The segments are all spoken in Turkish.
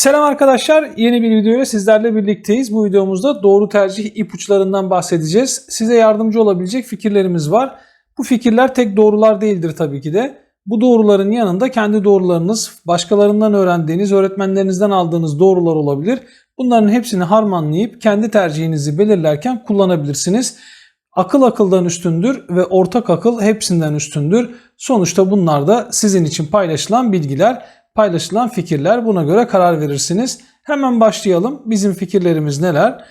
Selam arkadaşlar. Yeni bir videoyla sizlerle birlikteyiz. Bu videomuzda doğru tercih ipuçlarından bahsedeceğiz. Size yardımcı olabilecek fikirlerimiz var. Bu fikirler tek doğrular değildir tabii ki de. Bu doğruların yanında kendi doğrularınız, başkalarından öğrendiğiniz, öğretmenlerinizden aldığınız doğrular olabilir. Bunların hepsini harmanlayıp kendi tercihinizi belirlerken kullanabilirsiniz. Akıl akıldan üstündür ve ortak akıl hepsinden üstündür. Sonuçta bunlar da sizin için paylaşılan bilgiler paylaşılan fikirler. Buna göre karar verirsiniz. Hemen başlayalım. Bizim fikirlerimiz neler?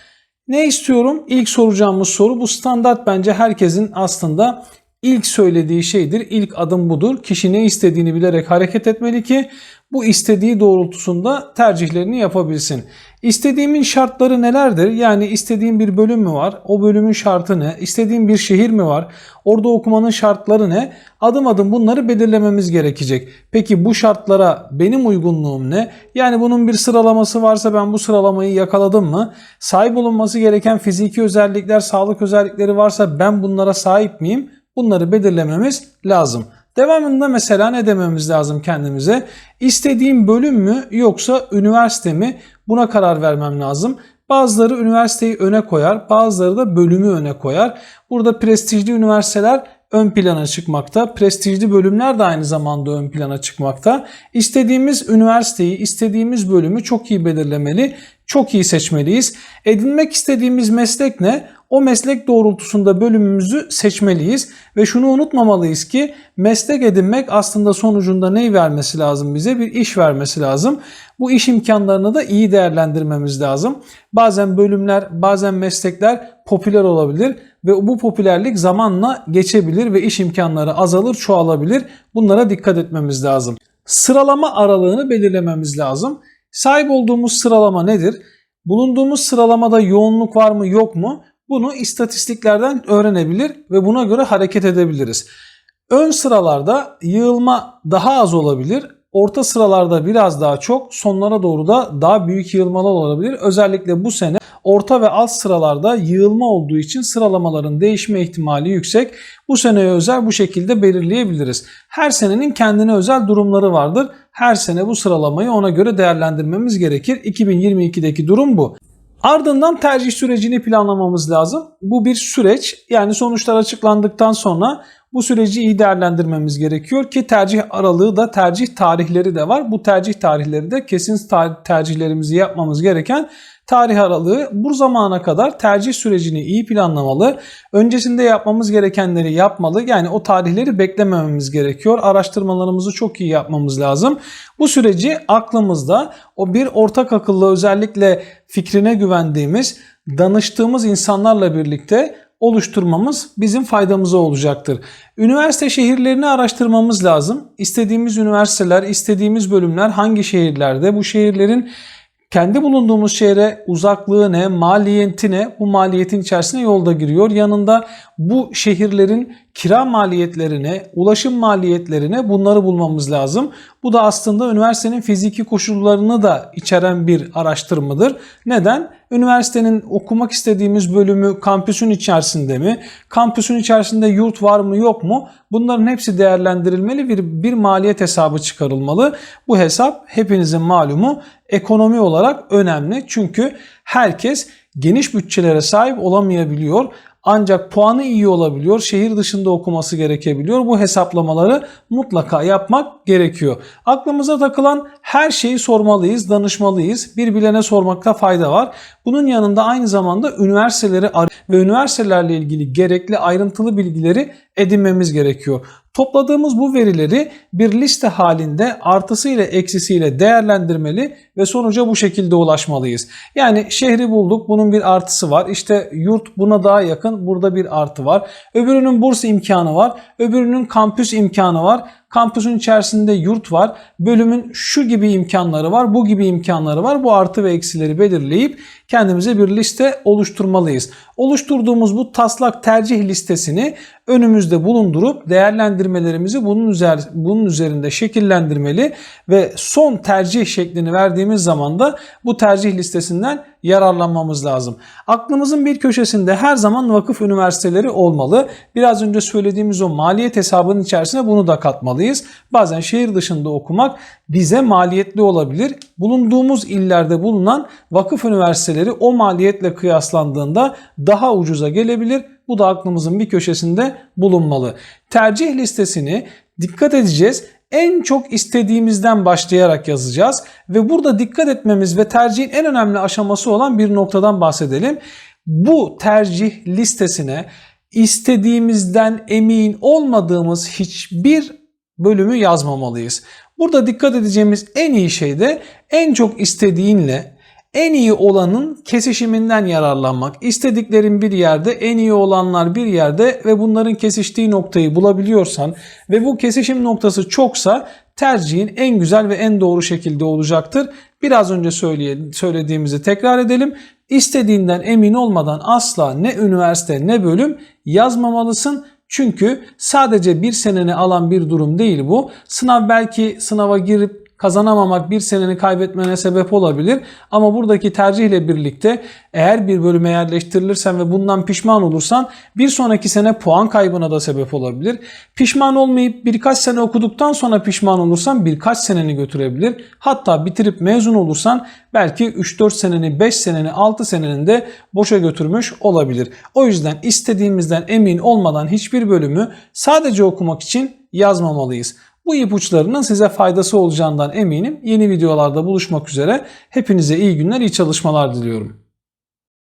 Ne istiyorum? İlk soracağımız soru bu standart bence herkesin aslında ilk söylediği şeydir. İlk adım budur. Kişi ne istediğini bilerek hareket etmeli ki bu istediği doğrultusunda tercihlerini yapabilsin. İstediğimin şartları nelerdir? Yani istediğim bir bölüm mü var? O bölümün şartı ne? İstediğim bir şehir mi var? Orada okumanın şartları ne? Adım adım bunları belirlememiz gerekecek. Peki bu şartlara benim uygunluğum ne? Yani bunun bir sıralaması varsa ben bu sıralamayı yakaladım mı? Sahip olunması gereken fiziki özellikler, sağlık özellikleri varsa ben bunlara sahip miyim? Bunları belirlememiz lazım. Devamında mesela ne dememiz lazım kendimize? İstediğim bölüm mü yoksa üniversite mi? Buna karar vermem lazım. Bazıları üniversiteyi öne koyar, bazıları da bölümü öne koyar. Burada prestijli üniversiteler ön plana çıkmakta. Prestijli bölümler de aynı zamanda ön plana çıkmakta. İstediğimiz üniversiteyi, istediğimiz bölümü çok iyi belirlemeli, çok iyi seçmeliyiz. Edinmek istediğimiz meslek ne? O meslek doğrultusunda bölümümüzü seçmeliyiz ve şunu unutmamalıyız ki meslek edinmek aslında sonucunda neyi vermesi lazım bize? Bir iş vermesi lazım. Bu iş imkanlarını da iyi değerlendirmemiz lazım. Bazen bölümler, bazen meslekler popüler olabilir ve bu popülerlik zamanla geçebilir ve iş imkanları azalır, çoğalabilir. Bunlara dikkat etmemiz lazım. Sıralama aralığını belirlememiz lazım. Sahip olduğumuz sıralama nedir? Bulunduğumuz sıralamada yoğunluk var mı yok mu? Bunu istatistiklerden öğrenebilir ve buna göre hareket edebiliriz. Ön sıralarda yığılma daha az olabilir. Orta sıralarda biraz daha çok, sonlara doğru da daha büyük yığılmalar olabilir. Özellikle bu sene orta ve alt sıralarda yığılma olduğu için sıralamaların değişme ihtimali yüksek. Bu seneye özel bu şekilde belirleyebiliriz. Her senenin kendine özel durumları vardır. Her sene bu sıralamayı ona göre değerlendirmemiz gerekir. 2022'deki durum bu. Ardından tercih sürecini planlamamız lazım. Bu bir süreç. Yani sonuçlar açıklandıktan sonra bu süreci iyi değerlendirmemiz gerekiyor ki tercih aralığı da tercih tarihleri de var. Bu tercih tarihleri de kesin tercihlerimizi yapmamız gereken tarih aralığı bu zamana kadar tercih sürecini iyi planlamalı. Öncesinde yapmamız gerekenleri yapmalı. Yani o tarihleri beklemememiz gerekiyor. Araştırmalarımızı çok iyi yapmamız lazım. Bu süreci aklımızda o bir ortak akıllı özellikle fikrine güvendiğimiz, danıştığımız insanlarla birlikte oluşturmamız bizim faydamıza olacaktır. Üniversite şehirlerini araştırmamız lazım. İstediğimiz üniversiteler, istediğimiz bölümler hangi şehirlerde? Bu şehirlerin kendi bulunduğumuz şehre uzaklığı ne, maliyeti ne? Bu maliyetin içerisine yolda giriyor. Yanında bu şehirlerin kira maliyetlerine, ulaşım maliyetlerine bunları bulmamız lazım. Bu da aslında üniversitenin fiziki koşullarını da içeren bir araştırmadır. Neden? Üniversitenin okumak istediğimiz bölümü kampüsün içerisinde mi? Kampüsün içerisinde yurt var mı yok mu? Bunların hepsi değerlendirilmeli. Bir, bir maliyet hesabı çıkarılmalı. Bu hesap hepinizin malumu ekonomi olarak önemli. Çünkü herkes geniş bütçelere sahip olamayabiliyor. Ancak puanı iyi olabiliyor, şehir dışında okuması gerekebiliyor. Bu hesaplamaları mutlaka yapmak gerekiyor. Aklımıza takılan her şeyi sormalıyız, danışmalıyız. Bir bilene sormakta fayda var. Bunun yanında aynı zamanda üniversiteleri ve üniversitelerle ilgili gerekli ayrıntılı bilgileri edinmemiz gerekiyor. Topladığımız bu verileri bir liste halinde artısıyla eksisiyle değerlendirmeli ve sonuca bu şekilde ulaşmalıyız. Yani şehri bulduk bunun bir artısı var. İşte yurt buna daha yakın burada bir artı var. Öbürünün burs imkanı var. Öbürünün kampüs imkanı var. Kampüsün içerisinde yurt var. Bölümün şu gibi imkanları var, bu gibi imkanları var. Bu artı ve eksileri belirleyip kendimize bir liste oluşturmalıyız. Oluşturduğumuz bu taslak tercih listesini önümüzde bulundurup değerlendirmelerimizi bunun, üzer, bunun üzerinde şekillendirmeli ve son tercih şeklini verdiğimiz zaman da bu tercih listesinden yararlanmamız lazım. Aklımızın bir köşesinde her zaman vakıf üniversiteleri olmalı. Biraz önce söylediğimiz o maliyet hesabının içerisine bunu da katmalıyız. Bazen şehir dışında okumak bize maliyetli olabilir. Bulunduğumuz illerde bulunan vakıf üniversiteleri o maliyetle kıyaslandığında daha ucuza gelebilir. Bu da aklımızın bir köşesinde bulunmalı. Tercih listesini dikkat edeceğiz. En çok istediğimizden başlayarak yazacağız ve burada dikkat etmemiz ve tercihin en önemli aşaması olan bir noktadan bahsedelim. Bu tercih listesine istediğimizden emin olmadığımız hiçbir bölümü yazmamalıyız. Burada dikkat edeceğimiz en iyi şey de en çok istediğinle en iyi olanın kesişiminden yararlanmak. İstediklerin bir yerde, en iyi olanlar bir yerde ve bunların kesiştiği noktayı bulabiliyorsan ve bu kesişim noktası çoksa tercihin en güzel ve en doğru şekilde olacaktır. Biraz önce söylediğimizi tekrar edelim. İstediğinden emin olmadan asla ne üniversite ne bölüm yazmamalısın. Çünkü sadece bir seneni alan bir durum değil bu. Sınav belki sınava girip kazanamamak bir seneni kaybetmene sebep olabilir. Ama buradaki tercihle birlikte eğer bir bölüme yerleştirilirsen ve bundan pişman olursan bir sonraki sene puan kaybına da sebep olabilir. Pişman olmayıp birkaç sene okuduktan sonra pişman olursan birkaç seneni götürebilir. Hatta bitirip mezun olursan belki 3-4 seneni, 5 seneni, 6 seneni de boşa götürmüş olabilir. O yüzden istediğimizden emin olmadan hiçbir bölümü sadece okumak için yazmamalıyız. Bu ipuçlarının size faydası olacağından eminim. Yeni videolarda buluşmak üzere. Hepinize iyi günler, iyi çalışmalar diliyorum.